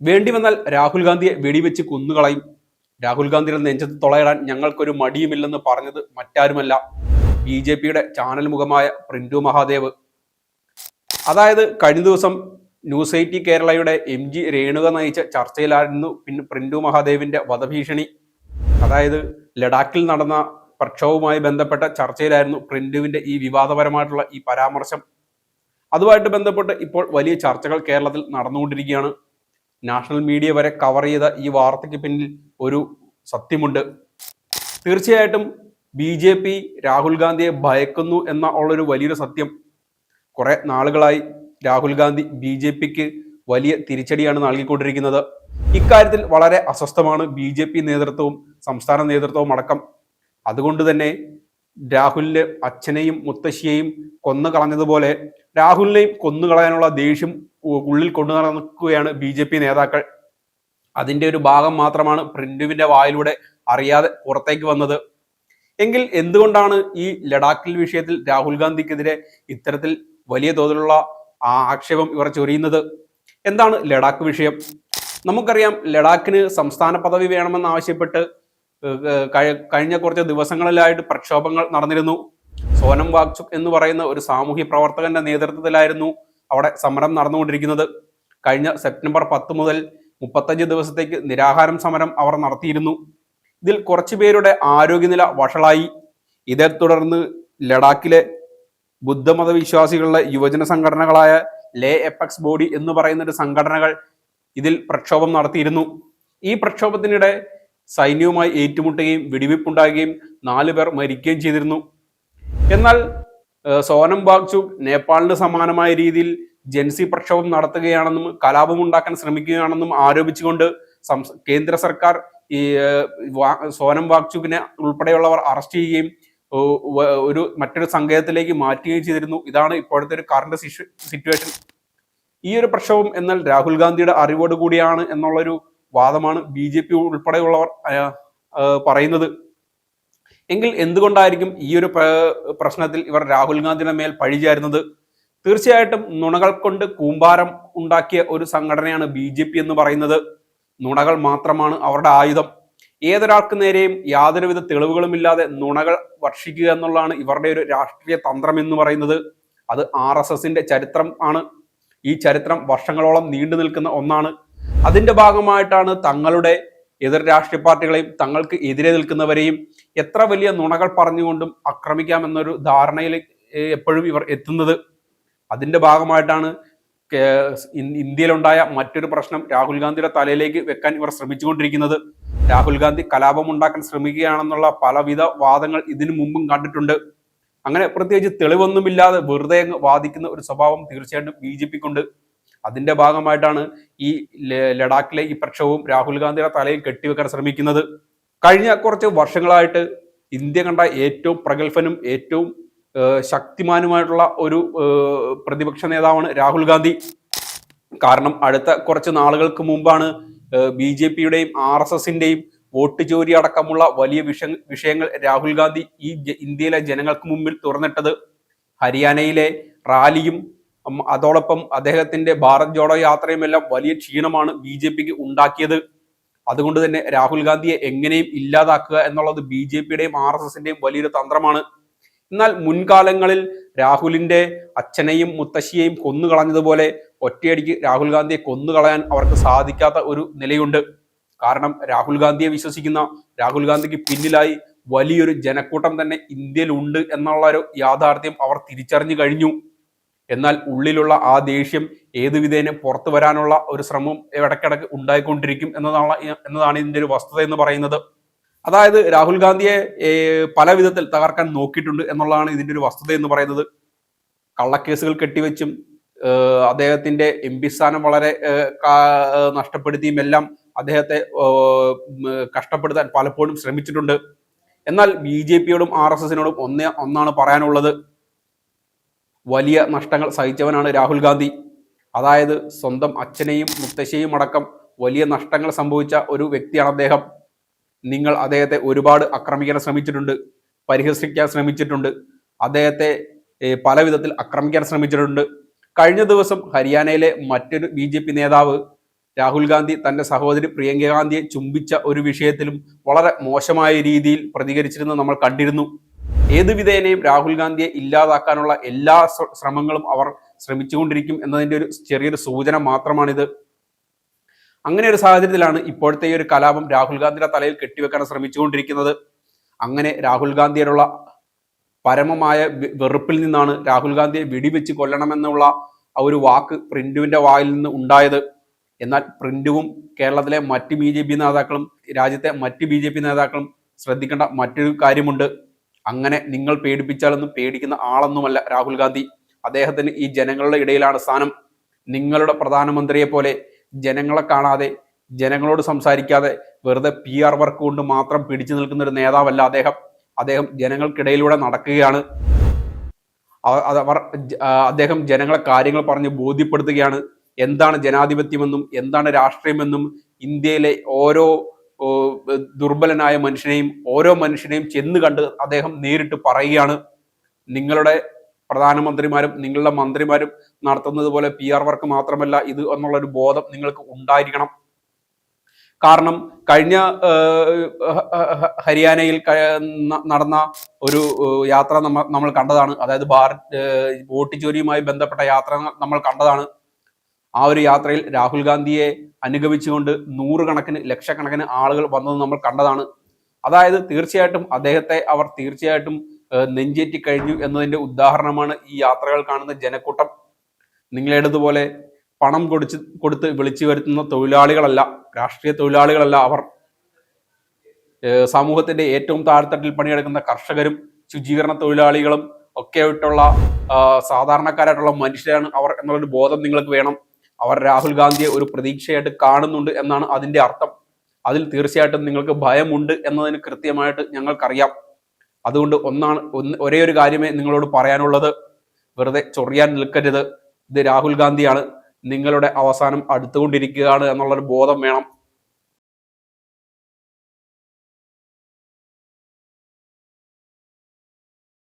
വേണ്ടി വന്നാൽ രാഹുൽ ഗാന്ധിയെ വെടിവെച്ച് കൊന്നുകളയും. രാഹുൽ ഗാന്ധിയുടെ നെഞ്ചത്ത് തുളയിടാൻ ഞങ്ങൾക്കൊരു മടിയുമില്ലെന്ന് പറഞ്ഞത് മറ്റാരുമല്ല. ബി ജെ പിയുടെ ചാനൽ മുഖമായ പ്രിന്റു മഹാദേവ്. അതായത് കഴിഞ്ഞ ദിവസം ന്യൂസ് എയ്റ്റി കേരളയുടെ എം ജി രേണുക നയിച്ച ചർച്ചയിലായിരുന്നു പിന്നെ പ്രിന്റു മഹാദേവിന്റെ വധഭീഷണി. അതായത് ലഡാക്കിൽ നടന്ന പ്രക്ഷോഭവുമായി ബന്ധപ്പെട്ട ചർച്ചയിലായിരുന്നു പ്രിന്റുവിന്റെ ഈ വിവാദപരമായിട്ടുള്ള ഈ പരാമർശം. അതുമായിട്ട് ബന്ധപ്പെട്ട് ഇപ്പോൾ വലിയ ചർച്ചകൾ കേരളത്തിൽ നടന്നുകൊണ്ടിരിക്കുകയാണ്. നാഷണൽ മീഡിയ വരെ കവർ ചെയ്ത ഈ വാർത്തയ്ക്ക് പിന്നിൽ ഒരു സത്യമുണ്ട്. തീർച്ചയായിട്ടും ബി ജെ പി രാഹുൽ ഗാന്ധിയെ ഭയക്കുന്നു എന്ന ഉള്ളൊരു വലിയൊരു സത്യം. കുറെ നാളുകളായി രാഹുൽ ഗാന്ധി ബി ജെ പിക്ക് വലിയ തിരിച്ചടിയാണ് നൽകിക്കൊണ്ടിരിക്കുന്നത്. ഇക്കാര്യത്തിൽ വളരെ അസ്വസ്ഥമാണ് ബി ജെ പി നേതൃത്വവും സംസ്ഥാന നേതൃത്വവും അടക്കം. അതുകൊണ്ട് തന്നെ രാഹുലിന്റെ അച്ഛനെയും മുത്തശ്ശിയെയും കൊന്നു കളഞ്ഞതുപോലെ രാഹുലിനെയും കൊന്നുകളയാനുള്ള ദേഷ്യം ഉ- ഉള്ളിൽ കൊണ്ടു നടക്കുകയാണ് ബി ജെ പി നേതാക്കൾ. അതിന്റെ ഒരു ഭാഗം മാത്രമാണ് പ്രിന്റുവിന്റെ വായിലൂടെ അറിയാതെ പുറത്തേക്ക് വന്നത്. എങ്കിൽ എന്തുകൊണ്ടാണ് ഈ ലഡാക്കിൽ വിഷയത്തിൽ രാഹുൽ ഗാന്ധിക്കെതിരെ ഇത്തരത്തിൽ വലിയ തോതിലുള്ള ആക്ഷേപം ഇവർ ചൊരിയുന്നത്? എന്താണ് ലഡാക്ക് വിഷയം? നമുക്കറിയാം ലഡാക്കിന് സംസ്ഥാന പദവി വേണമെന്ന് ആവശ്യപ്പെട്ട് ഏഹ്, ഏഹ്, കഴി- കഴിഞ്ഞ കുറച്ച് ദിവസങ്ങളിലായിട്ട് പ്രക്ഷോഭങ്ങൾ നടന്നിരുന്നു. സോനം വാഗ്ചുക് എന്ന് പറയുന്ന ഒരു സാമൂഹ്യ പ്രവർത്തകന്റെ നേതൃത്വത്തിലായിരുന്നു അവിടെ സമരം നടന്നുകൊണ്ടിരിക്കുന്നത്. കഴിഞ്ഞ സെപ്റ്റംബർ പത്ത് മുതൽ മുപ്പത്തഞ്ച് ദിവസത്തേക്ക് നിരാഹാരം സമരം അവർ നടത്തിയിരുന്നു. ഇതിൽ കുറച്ചു പേരുടെ ആരോഗ്യനില വഷളായി. ഇതേ തുടർന്ന് ലഡാക്കിലെ ബുദ്ധമത വിശ്വാസികളുടെ യുവജന സംഘടനകളായ ലേ എപ്പക്സ് ബോഡി എന്ന് പറയുന്ന ഒരു സംഘടനകൾ ഇതിൽ പ്രക്ഷോഭം നടത്തിയിരുന്നു. ഈ പ്രക്ഷോഭത്തിനിടെ സൈന്യവുമായി ഏറ്റുമുട്ടുകയും വെടിവെപ്പുണ്ടാകുകയും നാലു പേർ മരിക്കുകയും ചെയ്തിരുന്നു. എന്നാൽ സോനം ബാഗ്ചുക് നേപ്പാളിന് സമാനമായ രീതിയിൽ ജൻസി പ്രക്ഷോഭം നടത്തുകയാണെന്നും കലാപം ഉണ്ടാക്കാൻ ശ്രമിക്കുകയാണെന്നും ആരോപിച്ചുകൊണ്ട് കേന്ദ്ര സർക്കാർ ഈ സോനം വാഗ്ചുക്കിനെ ഉൾപ്പെടെയുള്ളവർ അറസ്റ്റ് ചെയ്യുകയും ഒരു മറ്റൊരു സങ്കേതത്തിലേക്ക് മാറ്റുകയും ചെയ്തിരുന്നു. ഇതാണ് ഇപ്പോഴത്തെ ഒരു കറണ്ട് സിറ്റുവേഷൻ ഈ ഒരു പ്രക്ഷോഭം എന്നാൽ രാഹുൽ ഗാന്ധിയുടെ അറിവോട് കൂടിയാണ് എന്നുള്ളൊരു വാദമാണ് ബി ജെ പി ഉൾപ്പെടെയുള്ളവർ പറയുന്നത്. എങ്കിൽ എന്തുകൊണ്ടായിരിക്കും ഈ ഒരു പ്രശ്നത്തിൽ ഇവർ രാഹുൽ ഗാന്ധിയുടെ മേൽ പഴിചാരുന്നത് തീർച്ചയായിട്ടും നുണകൾ കൊണ്ട് കൂമ്പാരം ഉണ്ടാക്കിയ ഒരു സംഘടനയാണ് ബി ജെ പി എന്ന് പറയുന്നത്. നുണകൾ മാത്രമാണ് അവരുടെ ആയുധം. ഏതൊരാൾക്ക് നേരെയും യാതൊരുവിധ തെളിവുകളുമില്ലാതെ നുണകൾ വർഷിക്കുക എന്നുള്ളതാണ് ഇവരുടെ ഒരു രാഷ്ട്രീയ തന്ത്രം എന്ന് പറയുന്നത്. അത് ആർ എസ് എസിന്റെ ചരിത്രം ആണ്. ഈ ചരിത്രം വർഷങ്ങളോളം നീണ്ടു നിൽക്കുന്ന ഒന്നാണ്. അതിന്റെ ഭാഗമായിട്ടാണ് തങ്ങളുടെ എതിർ രാഷ്ട്രീയ പാർട്ടികളെയും തങ്ങൾക്ക് എതിരെ നിൽക്കുന്നവരെയും എത്ര വലിയ നുണകൾ പറഞ്ഞുകൊണ്ടും ആക്രമിക്കാമെന്നൊരു ധാരണയിൽ എപ്പോഴും ഇവർ എത്തുന്നത്. അതിന്റെ ഭാഗമായിട്ടാണ് ഇന്ത്യയിലുണ്ടായ മറ്റൊരു പ്രശ്നം രാഹുൽ ഗാന്ധിയുടെ തലയിലേക്ക് വെക്കാൻ ഇവർ ശ്രമിച്ചുകൊണ്ടിരിക്കുന്നത്. രാഹുൽ ഗാന്ധി കലാപം ഉണ്ടാക്കാൻ ശ്രമിക്കുകയാണെന്നുള്ള പലവിധ വാദങ്ങൾ ഇതിനു മുമ്പും കണ്ടിട്ടുണ്ട്. അങ്ങനെ പ്രത്യേകിച്ച് തെളിവൊന്നുമില്ലാതെ വെറുതെ വാദിക്കുന്ന ഒരു സ്വഭാവം തീർച്ചയായിട്ടും ബി ജെ പിക്കുണ്ട്. അതിന്റെ ഭാഗമായിട്ടാണ് ഈ ലഡാക്കിലെ ഈ പ്രക്ഷോഭവും രാഹുൽ ഗാന്ധിയുടെ തലയിൽ കെട്ടിവെക്കാൻ ശ്രമിക്കുന്നത്. കഴിഞ്ഞ കുറച്ച് വർഷങ്ങളായിട്ട് ഇന്ത്യ കണ്ട ഏറ്റവും പ്രഗത്ഭനും ഏറ്റവും ശക്തിമാനുമായിട്ടുള്ള ഒരു പ്രതിപക്ഷ നേതാവാണ് രാഹുൽ ഗാന്ധി. കാരണം അടുത്ത കുറച്ച് നാളുകൾക്ക് മുമ്പാണ് ബി ജെ പിയുടെയും ആർ എസ് എസിന്റെയും വോട്ട് ചോരി അടക്കമുള്ള വലിയ വിഷ വിഷയങ്ങൾ രാഹുൽ ഗാന്ധി ഈ ഇന്ത്യയിലെ ജനങ്ങൾക്ക് മുമ്പിൽ തുറന്നിട്ടത്. ഹരിയാനയിലെ റാലിയും അതോടൊപ്പം അദ്ദേഹത്തിന്റെ ഭാരത് ജോഡോ യാത്രയും എല്ലാം വലിയ ക്ഷീണമാണ് ബി ജെ പിക്ക് ഉണ്ടാക്കിയത്. അതുകൊണ്ട് തന്നെ രാഹുൽ ഗാന്ധിയെ എങ്ങനെയും ഇല്ലാതാക്കുക എന്നുള്ളത് ബി ജെ പിയുടെയും ആർ എസ് എസിന്റെയും വലിയൊരു തന്ത്രമാണ്. എന്നാൽ മുൻകാലങ്ങളിൽ രാഹുലിന്റെ അച്ഛനെയും മുത്തശ്ശിയെയും കൊന്നുകളഞ്ഞതുപോലെ ഒറ്റയടിക്ക് രാഹുൽ ഗാന്ധിയെ കൊന്നുകളയാൻ അവർക്ക് സാധിക്കാത്ത ഒരു നിലയുണ്ട്. കാരണം രാഹുൽ ഗാന്ധിയെ വിശ്വസിക്കുന്ന രാഹുൽ ഗാന്ധിക്ക് പിന്നിലായി വലിയൊരു ജനക്കൂട്ടം തന്നെ ഇന്ത്യയിലുണ്ട് എന്നുള്ള ഒരു യാഥാർത്ഥ്യം അവർ തിരിച്ചറിഞ്ഞു കഴിഞ്ഞു. എന്നാൽ ഉള്ളിലുള്ള ആ ദേഷ്യം ഏതു വിധേന പുറത്തു വരാനുള്ള ഒരു ശ്രമം ഇടയ്ക്കിടയ്ക്ക് ഉണ്ടായിക്കൊണ്ടിരിക്കും എന്നതാണ് എന്നതാണ് ഇതിന്റെ ഒരു വസ്തുത എന്ന് പറയുന്നത്. അതായത് രാഹുൽ ഗാന്ധിയെ പല വിധത്തിൽ തകർക്കാൻ നോക്കിയിട്ടുണ്ട് എന്നുള്ളതാണ് ഇതിന്റെ ഒരു വസ്തുത എന്ന് പറയുന്നത്. കള്ളക്കേസുകൾ കെട്ടിവെച്ചും അദ്ദേഹത്തിന്റെ എം പി സ്ഥാനം വളരെ നഷ്ടപ്പെടുത്തിയും എല്ലാം അദ്ദേഹത്തെ കഷ്ടപ്പെടുത്താൻ പലപ്പോഴും ശ്രമിച്ചിട്ടുണ്ട്. എന്നാൽ ബി ജെ പിയോടും ആർ എസ് എസിനോടും ഒന്നേ ഒന്നാണ് പറയാനുള്ളത്. വലിയ നഷ്ടങ്ങൾ സഹിച്ചവനാണ് രാഹുൽ ഗാന്ധി. അതായത് സ്വന്തം അച്ഛനെയും മുത്തശ്ശിയും അടക്കം വലിയ നഷ്ടങ്ങൾ സംഭവിച്ച ഒരു വ്യക്തിയാണ് അദ്ദേഹം. നിങ്ങൾ അദ്ദേഹത്തെ ഒരുപാട് ആക്രമിക്കാൻ ശ്രമിച്ചിട്ടുണ്ട് പരിഹസിക്കാൻ ശ്രമിച്ചിട്ടുണ്ട്. അദ്ദേഹത്തെ പല വിധത്തിൽ ആക്രമിക്കാൻ ശ്രമിച്ചിട്ടുണ്ട്. കഴിഞ്ഞ ദിവസം ഹരിയാനയിലെ മറ്റൊരു ബി ജെ പി നേതാവ് രാഹുൽ ഗാന്ധി തന്റെ സഹോദരി പ്രിയങ്ക ഗാന്ധിയെ ചുംബിച്ച ഒരു വിഷയത്തിലും വളരെ മോശമായ രീതിയിൽ പ്രതികരിച്ചിരുന്നത് നമ്മൾ കണ്ടിരുന്നു. ഏത് വിധേനയും രാഹുൽ ഗാന്ധിയെ ഇല്ലാതാക്കാനുള്ള എല്ലാ ശ്രമങ്ങളും അവർ ശ്രമിച്ചുകൊണ്ടിരിക്കും എന്നതിന്റെ ഒരു ചെറിയൊരു സൂചന മാത്രമാണിത്. അങ്ങനെ ഒരു സാഹചര്യത്തിലാണ് ഇപ്പോഴത്തെ ഈ ഒരു കലാപം രാഹുൽ ഗാന്ധിയുടെ തലയിൽ കെട്ടിവെക്കാൻ ശ്രമിച്ചുകൊണ്ടിരിക്കുന്നത്. അങ്ങനെ രാഹുൽ ഗാന്ധിയോടുള്ള പരമമായ വെറുപ്പിൽ നിന്നാണ് രാഹുൽ ഗാന്ധിയെ വെടിവെച്ച് കൊല്ലണമെന്നുള്ള ആ ഒരു വാക്ക് പ്രിന്റുവിന്റെ വായിൽ നിന്ന് ഉണ്ടായത്. എന്നാൽ പ്രിന്റുവും കേരളത്തിലെ മറ്റ് ബി നേതാക്കളും രാജ്യത്തെ മറ്റ് ബി നേതാക്കളും ശ്രദ്ധിക്കേണ്ട മറ്റൊരു കാര്യമുണ്ട്. അങ്ങനെ നിങ്ങൾ പേടിപ്പിച്ചാലൊന്നും പേടിക്കുന്ന ആളൊന്നുമല്ല രാഹുൽ ഗാന്ധി. അദ്ദേഹത്തിന് ഈ ജനങ്ങളുടെ ഇടയിലാണ് സ്ഥാനം. നിങ്ങളുടെ പ്രധാനമന്ത്രിയെ പോലെ ജനങ്ങളെ കാണാതെ ജനങ്ങളോട് സംസാരിക്കാതെ വെറുതെ പി ആർ വർക്ക് കൊണ്ട് മാത്രം പിടിച്ചു നിൽക്കുന്ന ഒരു നേതാവല്ല അദ്ദേഹം. അദ്ദേഹം ജനങ്ങൾക്കിടയിലൂടെ നടക്കുകയാണ്. അവർ അദ്ദേഹം ജനങ്ങളെ കാര്യങ്ങൾ പറഞ്ഞ് ബോധ്യപ്പെടുത്തുകയാണ്. എന്താണ് ജനാധിപത്യമെന്നും എന്താണ് രാഷ്ട്രീയമെന്നും ഇന്ത്യയിലെ ഓരോ ദുർബലനായ മനുഷ്യനെയും ഓരോ മനുഷ്യനെയും ചെന്ന് കണ്ട് അദ്ദേഹം നേരിട്ട് പറയുകയാണ്. നിങ്ങളുടെ പ്രധാനമന്ത്രിമാരും നിങ്ങളുടെ മന്ത്രിമാരും നടത്തുന്നത് പോലെ പി ആർ വർക്ക് മാത്രമല്ല ഇത് എന്നുള്ള ഒരു ബോധം നിങ്ങൾക്ക് ഉണ്ടായിരിക്കണം. കാരണം കഴിഞ്ഞ ഹരിയാനയിൽ നടന്ന ഒരു യാത്ര നമ്മ നമ്മൾ കണ്ടതാണ്. അതായത് ഭാരത് ഏഹ്, വോട്ട് ചോരിയുമായി ബന്ധപ്പെട്ട യാത്ര നമ്മൾ കണ്ടതാണ്. ആ ഒരു യാത്രയിൽ രാഹുൽ ഗാന്ധിയെ അനുഗമിച്ചുകൊണ്ട് നൂറുകണക്കിന് ലക്ഷക്കണക്കിന് ആളുകൾ വന്നത് നമ്മൾ കണ്ടതാണ്. അതായത് തീർച്ചയായിട്ടും അദ്ദേഹത്തെ അവർ തീർച്ചയായിട്ടും നെഞ്ചേറ്റി കഴിഞ്ഞു എന്നതിന്റെ ഉദാഹരണമാണ് ഈ യാത്രകൾ കാണുന്ന ജനക്കൂട്ടം. നിങ്ങളേടതുപോലെ പണം കൊടുച്ച് കൊടുത്ത് വിളിച്ചു വരുത്തുന്ന തൊഴിലാളികളല്ല രാഷ്ട്രീയ തൊഴിലാളികളല്ല അവർ. സമൂഹത്തിന്റെ ഏറ്റവും താഴ്ത്തട്ടിൽ പണിയെടുക്കുന്ന കർഷകരും ശുചീകരണ തൊഴിലാളികളും ഒക്കെ ആയിട്ടുള്ള സാധാരണക്കാരായിട്ടുള്ള മനുഷ്യരാണ് അവർ എന്നുള്ളൊരു ബോധം നിങ്ങൾക്ക് വേണം. അവർ രാഹുൽ ഗാന്ധിയെ ഒരു പ്രതീക്ഷയായിട്ട് കാണുന്നുണ്ട് എന്നാണ് അതിന്റെ അർത്ഥം. അതിൽ തീർച്ചയായിട്ടും നിങ്ങൾക്ക് ഭയമുണ്ട് എന്നതിന് കൃത്യമായിട്ട് ഞങ്ങൾക്കറിയാം. അതുകൊണ്ട് ഒന്നാണ് ഒന്ന് ഒരേ ഒരു കാര്യമേ നിങ്ങളോട് പറയാനുള്ളത്. വെറുതെ ചൊറിയാൻ നിൽക്കരുത്. ഇത് രാഹുൽ ഗാന്ധിയാണ്. നിങ്ങളുടെ അവസാനം അടുത്തുകൊണ്ടിരിക്കുകയാണ് എന്നുള്ളൊരു ബോധം വേണം.